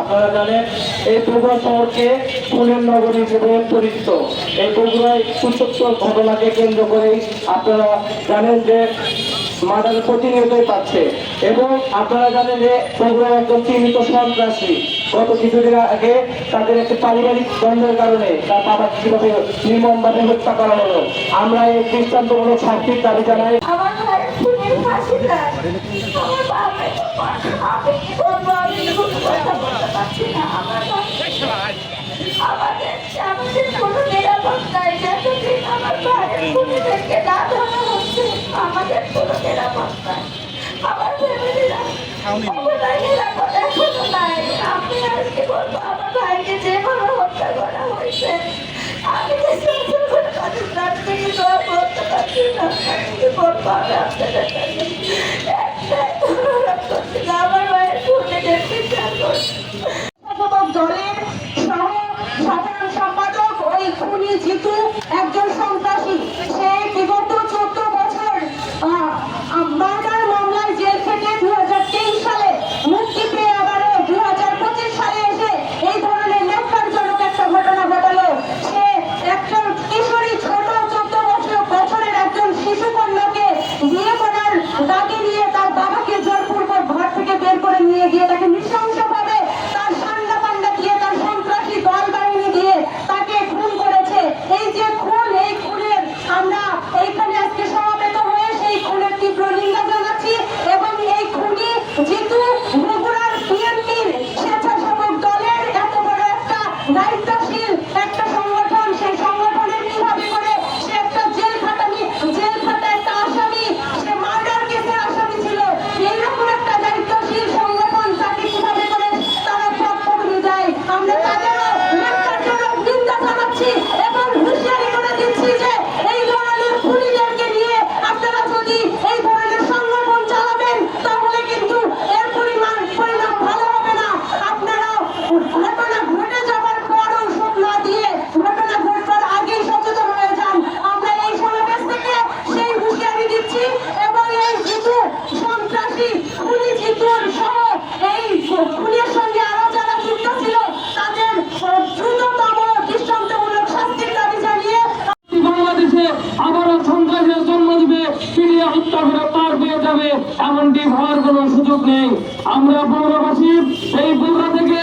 আপনারা জানেন, এই বগুড়া শহরকে ফুলের নগরী হিসেবে পরিচিত। এই বগুড়ায় উচ্চত্তর ঘটনাকে কেন্দ্র করেই আপনারা জানেন যে মার্ডার প্রতিনিয়তই পাচ্ছে। এবং আপনারা জানেন যে বগুড়ায় একজন চিহ্নিত সন্ত্রাসী, গত কিছুদিন আগে তাদের একটি পারিবারিক দ্বন্দ্বের কারণে তার বাবাকে কীভাবে নির্মমভাবে হত্যা করা হলো, আমরা এই দৃষ্টান্তমূলক শাস্তির দাবি জানাই। আমার পারছি না আমার আমাদের আমাদের কোনো নিরাপদ যতদিন আমার ভাইয়ের খুনিদেরকে না ধরা হচ্ছে আমাদের কোনো নিরাপদ আমার ফ্যামিলিরা নিরাপদ এখনও নাই। আমি আর কি বলব আমার ভাইকে যেভাবে হত্যা করা হয়েছে। আমি যে সুন্দর করে তাদের থেকে করতে পারছি না। কি করব আমি আপনাদের Yes. খুনি জিতু বগুড়ার এমনটি হওয়ার কোনো সুযোগ নেই। আমরা বগুড়াবাসী এই বগুড়া থেকে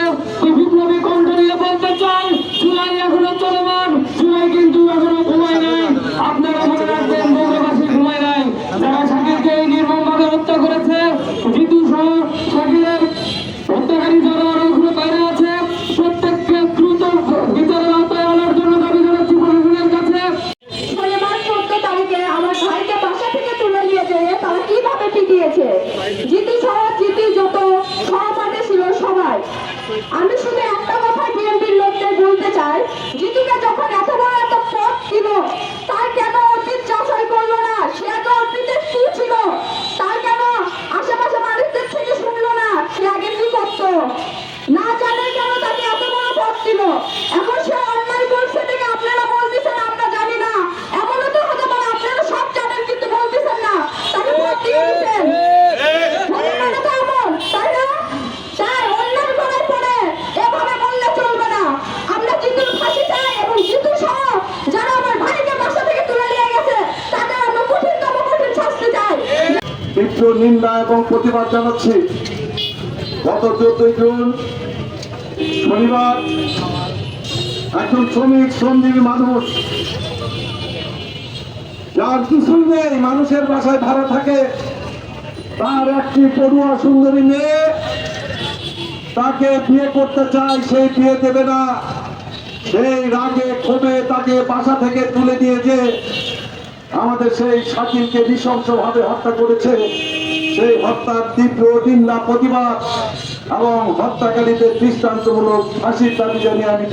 পিটিয়েছে জিতি সহ জিতি যত সহপাঠী ছিল সবাই। আমি শুধু একটা কথা বিএনপির লোককে বলতে চাই, জিতুকে যখন এত বড় একটা পথ ছিল তার কেন অতীত যাচাই করল না? সে তো অতীতে কি ছিল তার কেন আশেপাশে মানুষদের থেকে শুনলো না সে আগে কি করতো না জানে কেন তাকে এত বড় পথ ছিল এখন সে অন্যায় করছে থেকে আপনারা বলতেছেন আমরা জানি না এমনও তো হতে পারে আপনারা সব জানেন কিন্তু বলতেছেন না তাকে ভোট দিয়ে দিচ্ছেন হতে পারে তো এমন তাই না তাই অন্যায় করার পরে এভাবে বললে চলবে না আমরা জিতুর ফাঁসি চাই এবং জিতু সহ যারা আমার ভাইকে বাসা থেকে তুলে নিয়ে গেছে তাদের আমরা কঠিনতম কঠিন শাস্তি চাই তীব্র নিন্দা এবং প্রতিবাদ জানাচ্ছি। গত চোদ্দই জুন শনিবার একজন শ্রমিক, শ্রমজীবী মানুষ, যার কিছুই নেই মানুষের বাসায় ভাড়া থাকে, তার একটি পড়ুয়া সুন্দরী মেয়ে তাকে বিয়ে করতে চায়, সেই বিয়ে দেবে না। সেই রাগে ক্ষোভে তাকে বাসা থেকে তুলে দিয়েছে আমাদের সেই শাকিলকে নৃশংসভাবে হত্যা করেছে। সেই হত্যার তীব্র নিন্দা, প্রতিবাদ এবং হত্যাকারীদের দৃষ্টান্তমূলক ফাঁসির দাবি জানিয়ে আমি